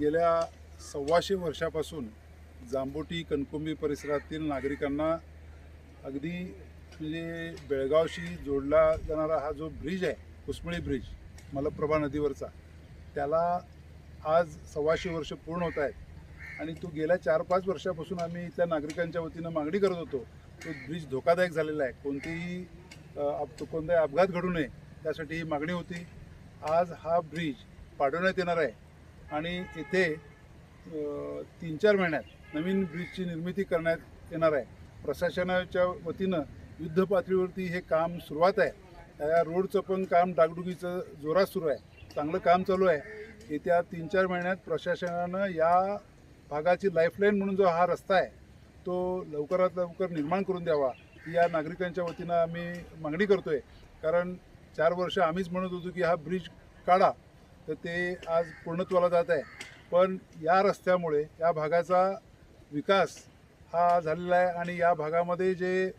गेल्या सव्वाशे वर्षापासून जांबोटी कणकुंबी परिसरातील नागरिकांना अगदी म्हणजे बेळगावशी जोडला जाणारा हा जो ब्रिज आहे कुसमळी ब्रिज मलप्रभा नदीवरचा त्याला आज सव्वाशे वर्ष पूर्ण होत आहेत. आणि तो गेल्या चार पाच वर्षापासून आम्ही इथल्या नागरिकांच्या वतीनं मागणी करत होतो तो ब्रिज धोकादायक झालेला आहे. कोणतेही अप- कोणताही अपघात घडू नये त्यासाठी ही मागणी होती. आज हा ब्रिज पाडवण्यात येणार आहे. आणि इथे तीन चार महिन्यात नवीन ब्रिजची निर्मिती करण्यात येणार आहे. प्रशासनाच्या वतीनं युद्ध पातळीवरती हे काम सुरुवात आहे. त्या रोडचं पण काम डागडुगीचं जोरात सुरू आहे. चांगलं काम चालू आहे. येत्या तीन चार महिन्यात प्रशासनानं या भागाची लाईफलाईन म्हणून जो हा रस्ता आहे तो लवकरात लवकर निर्माण करून द्यावा ही या नागरिकांच्या वतीनं आम्ही मागणी करतो आहे कारण चार वर्ष आम्हीच म्हणत होतो की हा ब्रिज काढा. तर ते आज पूर्णत्वाला जात आहे. पण या रस्त्यामुळे या भागाचा विकास हा झालेला आहे आणि या भागामध्ये जे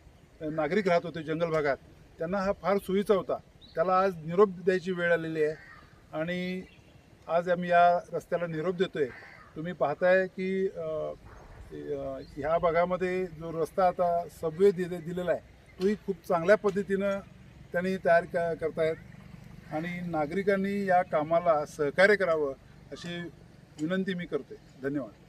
नागरिक राहत होते जंगल भागात त्यांना हा फार सोयीचा होता. त्याला आज निरोप द्यायची वेळ आलेली आहे आणि आज आम्ही या रस्त्याला निरोप देतो आहे तुम्ही पाहताय की ह्या भागामध्ये जो रस्ता आता सबवे दिले दिलेला आहे तोही खूप चांगल्या पद्धतीनं त्यांनी तयार क करतायत. आणि नागरिकांनी या कामाला सहकार्य करावं अशी विनंती मी करतोय. धन्यवाद.